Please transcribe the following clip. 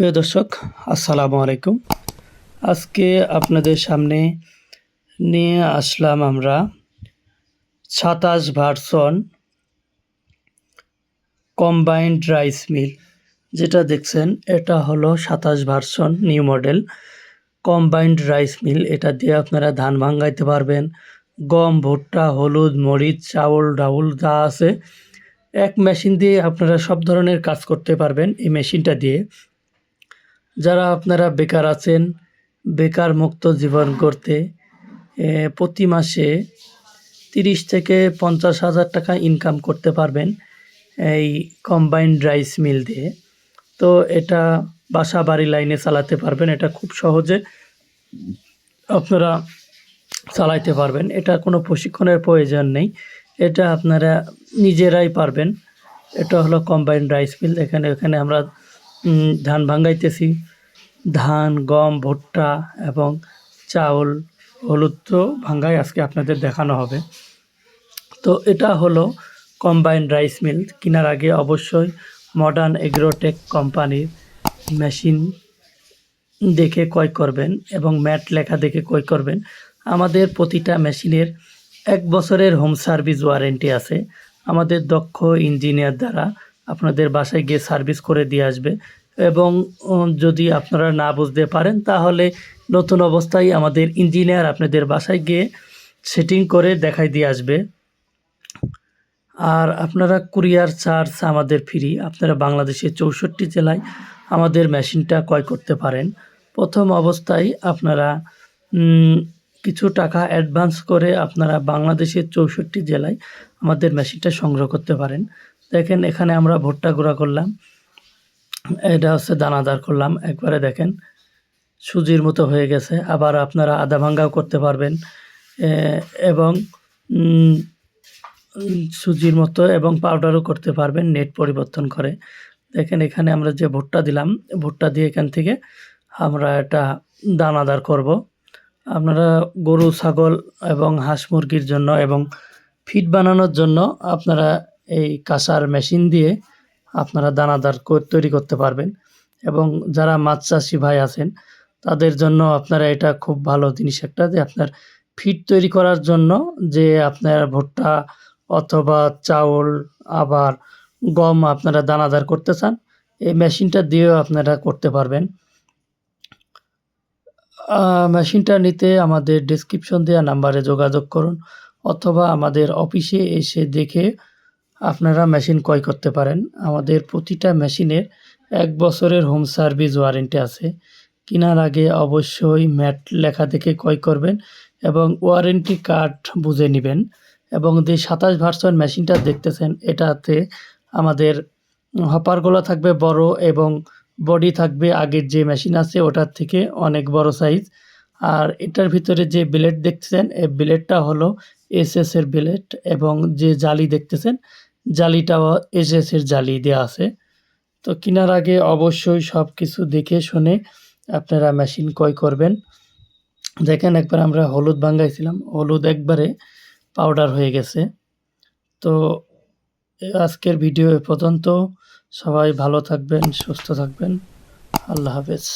প্রিয় দর্শক, আসসালামু আলাইকুম। আজকে আপনাদের সামনে নিয়ে আসলাম আমরা সাতাশ ভার্সন কম্বাইন্ড রাইস মিল। যেটা দেখছেন, এটা হলো সাতাশ version new model combined rice mill. এটা দিয়ে আপনারা ধান ভাঙ্গাইতে পারবেন। গম, ভুট্টা, হলুদ, মরিচ, চাউল, ডাউল যা আছে, এক মেশিন দিয়ে আপনারা সব ধরনের কাজ করতে পারবেন এই মেশিনটা দিয়ে। যারা আপনারা বেকার আছেন, বেকার মুক্ত জীবন করতে প্রতি মাসে তিরিশ থেকে পঞ্চাশ হাজার টাকা ইনকাম করতে পারবেন এই কম্বাইন্ড রাইস মিল দিয়ে। তো এটা বাসা বাড়ি লাইনে চালাতে পারবেন, এটা খুব সহজে আপনারা চালাইতে পারবেন। এটা কোনো প্রশিক্ষণের প্রয়োজন নেই, এটা আপনারা নিজেরাই পারবেন। এটা হলো কম্বাইন্ড রাইস মিল এখানে এখানে আমরা ধান ভাঙ্গাইতেছি ধান, গম, ভুট্টা এবং চাউল, হলুদ ভাঙ্গাই আজকে আপনাদের দেখানো হবে। তো এটা হলো কম্বাইন্ড রাইস মিল কেনার আগে অবশ্যই মডার্ন এগ্রোটেক কোম্পানির মেশিন দেখে ক্রয় করবেন এবং ম্যাট লেখা দেখে ক্রয় করবেন। আমাদের প্রতিটা মেশিনের এক বছরের হোম সার্ভিস ওয়ারেন্টি আছে। আমাদের দক্ষ ইঞ্জিনিয়ার দ্বারা আপনাদের বাসায় গিয়ে সার্ভিস করে দিয়ে আসবে। এবং যদি আপনারা না বুঝতে পারেন, তাহলে নতুন অবস্থায় আমাদের ইঞ্জিনিয়ার আপনাদের বাসায় গিয়ে সেটিং করে দেখাই দিয়ে আসবে। আর আপনারা কুরিয়ার চার্জ আমাদের ফ্রি। আপনারা বাংলাদেশের চৌষট্টি জেলায় আমাদের মেশিনটা ক্রয় করতে পারেন। প্রথম অবস্থায় আপনারা কিছু টাকা অ্যাডভান্স করে আপনারা বাংলাদেশের চৌষট্টি জেলায় আমাদের মেশিনটা সংগ্রহ করতে পারেন। দেখেন, এখানে আমরা ভুট্টা গুঁড়া করলাম। এটা হচ্ছে দানাদার করলাম। একবারে দেখেন, সুজির মতো হয়ে গেছে। আবার আপনারা আদা ভাঙ্গাও করতে পারবেন। এবং সুজির মতো এবং পাউডারও করতে পারবেন নেট পরিবর্তন করে। দেখেন, এখানে আমরা যে ভুট্টা দিলাম, ভুট্টা দিয়ে এখান থেকে আমরা এটা দানাদার করব। আপনারা গরু, ছাগল এবং হাঁস মুরগির জন্য এবং ফিড বানানোর জন্য আপনারা এই কাঁসার মেশিন দিয়ে আপনারা দানাদার তৈরি করতে পারবেন। এবং যারা মাছ চাষি ভাই আছেন, তাদের জন্য আপনারা এটা খুব ভালো জিনিস একটা যে আপনার ফিড তৈরি করার জন্য যে আপনার ভুট্টা অথবা চাউল, আবার গম আপনারা দানাদার করতে চান, এই মেশিনটা দিয়েও আপনারা করতে পারবেন। মেশিনটা নিতে আমাদের ডিসক্রিপশন দেওয়া নাম্বারে যোগাযোগ করুন, অথবা আমাদের অফিসে এসে দেখে আপনারা মেশিন ক্রয় করতে পারেন। আমাদের প্রতিটা মেশিনের এক বছরের হোম সার্ভিস ওয়ারেন্টি আছে। কেনার আগে অবশ্যই ম্যাট লেখা দেখে ক্রয় করবেন এবং ওয়ারেন্টি কার্ড বুঝে নেবেন এবং যে সাতাশ ভার্সন মেশিনটা দেখতেছেন, এটাতে আমাদের হপারগুলো থাকবে বড় এবং বডি থাকবে আগের যে মেশিন আছে, ওটার থেকে অনেক বড় সাইজ। আর এটার ভিতরে যে ব্লেড দেখতেছেন, এই ব্লেডটা হলো এসএস এর ব্লেড এবং যে জালি দেখতেছেন জালিটাও এসএস এর জালি দেওয়া আছে। তো কেনার আগে অবশ্যই সব কিছু দেখে শুনে আপনারা মেশিন ক্রয় করবেন। দেখেন একবার আমরা হলুদ ভাঙ্গাইছিলাম হলুদ একবারে পাউডার হয়ে গেছে। তো আজকের ভিডিও এ পর্যন্ত সবাই ভালো থাকবেন, সুস্থ থাকবেন। আল্লাহ হাফেজ।